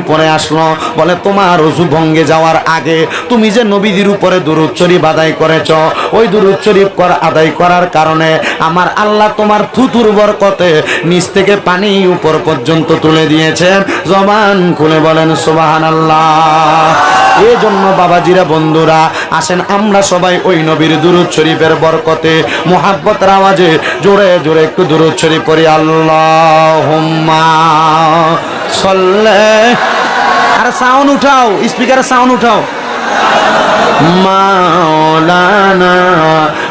উপরে আসলো, বলে, তোমার অজু ভঙ্গে যাওয়ার আগে তুমি যে নবীদের উপরে দুরুদ শরীফ আদায় করেছ, ওই দুরুদ শরীফ কর, আদায় করার কারণে আমার আল্লাহ তোমার থুতুর বরকতে নিচ থেকে পানি উপর পর্যন্ত তুলে দিয়েছেন। জবান খুলে বলেন সুবাহান আল্লাহ এই জন্য বাবাজিরা, বন্ধুরা, আসেন, আমরা সবাই ওই নবীর দুরুদ শরীফের বরকতে, মোহাব্বতের আওয়াজে জোরে জোরে একটু দুরুদ শরীফ পড়ি আল্লাহ সল্লে আর সাউন্ড উঠাও স্পিকারে সাউন্ড উঠাও। মাওলানা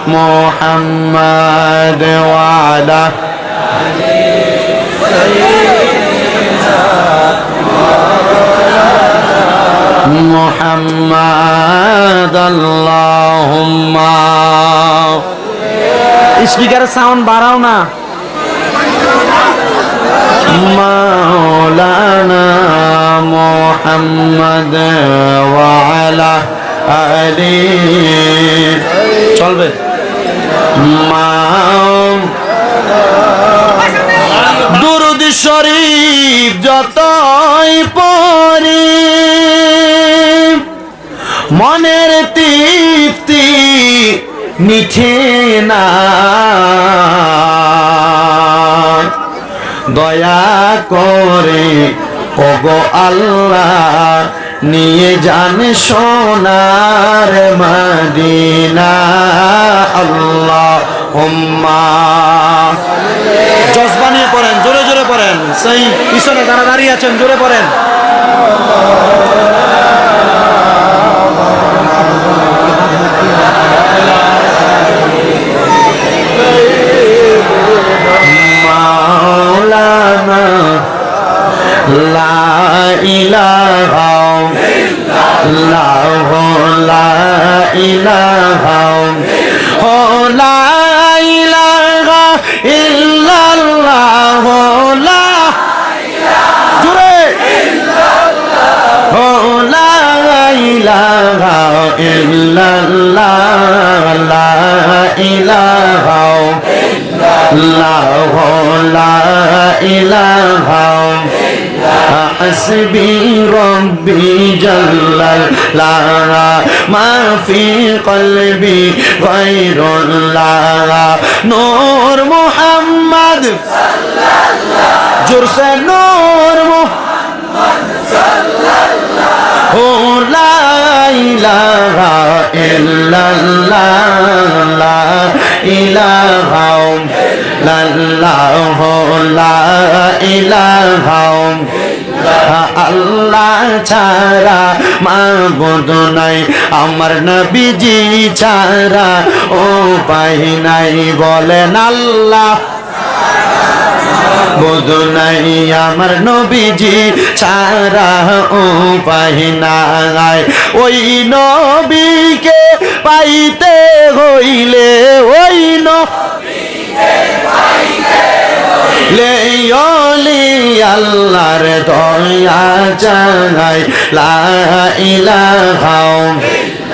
মোহাম্মদ ওয়ালা। মোহাম্মদ আল্লাহুম্মা। স্পিকারের সাউন্ড বাড়াও না। مولانا محمد وعلى آله চলবে দুরুদ শরীফ যতই পড়ি মনের তৃপ্তি মিঠে না দয়া করে, ওগো আল্লাহ, নিয়ে যান সোনার মদিনা। আল্লাহ হুম্মা জজবা নিয়ে পড়েন, জোরে জোরে পড়েন। সেই পিছনে যারা দাঁড়িয়ে আছেন, জোরে পড়েন। ইলাহা লা ইলাহা ইল্লাল্লাহ লা জোরে লা ইলাহা ইল্লাল্লাহ লা লা ইলাহা حسبي ربي جل الله ما في قلبي غير الله نور محمد جرس نور محمد هو لا إله إلا الله. لا إله لا الله ইল্লাল্লাহু আমার নবীজি ছাড়া ও পাই নাই বলে আল্লাহ। বোধ নাই, আমার নবীজি ছাড়া উপায় নাই, ওই নবীকে পাইতে হইলে ওই নবী নবীকে আল্লাহর দয়া জানাই লা ইলাহা লাহ লা ইলাহা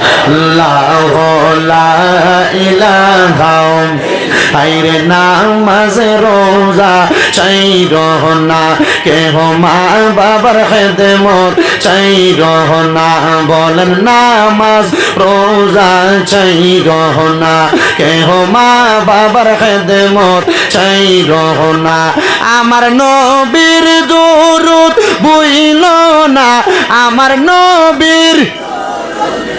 আইরে নামাজ রোজা চাই রহনা কেহ মা বাবার খেদমত চাই রহনা বলেন নামাজ রোজা চাই রহনা কেহ মা বাবার খেদমত চাই রহনা আমার নবীর দুরুদ বুইল না, আমার নবীর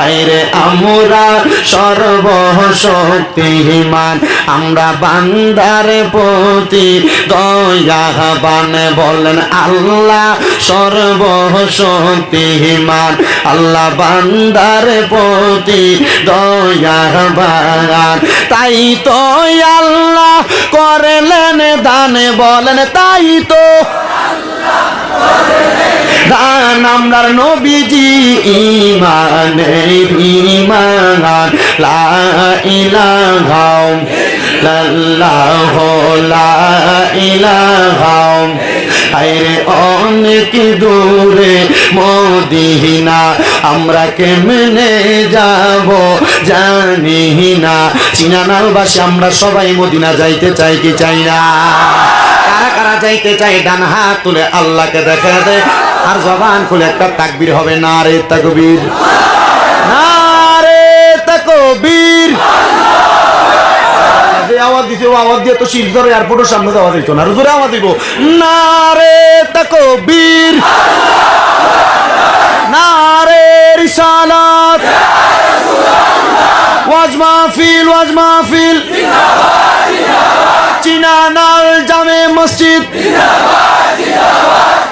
হাইরে আমরা সর্বশক্তিমান। আমরা বান্দার প্রতি দয়াবান বলেন, আল্লাহ সর্বশক্তিমান। আল্লাহ বান্দার প্রতি দয়াবান। তাই তো আল্লাহ করলেন দান, বলেন, তাই তো দান। আমরার নবীজি ইমানের ইমান অনেক দূরে আমরা কেমনে যাব জানি না। চিনানার বাসে আমরা সবাই মদিনা যাইতে চাই কি চাই না? কারা কারা যাইতে চাই ডান হাত তুলে আল্লাহকে দেখা দেয়। আর জবান খুলে একটা তাকবীর হবে না রে তাকবীর। না রে তাকবীর আওয়াজ দিছে আওয়াজ দিয়ে এয়ারপোর্টের সামনে জোরে আওয়াজ দিব। না রে না রে ওয়াজ মাহফিল ওয়াজ মাহফিল। জামে মসজিদ।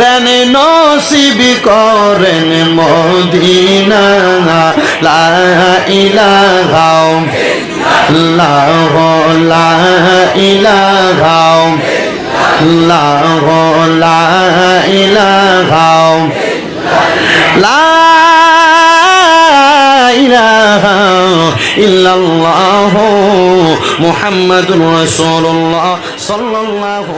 রেন নসিবি করেন মদিনা। লা ইলাহা ইল্লাল্লাহ, লা ইলাহা ইল্লাল্লাহ লা ইলাহা লা ইলাহা ইল্লাল্লাহ, মুহাম্মাদুর রাসূলুল্লাহ। সাল্লাল্লাহু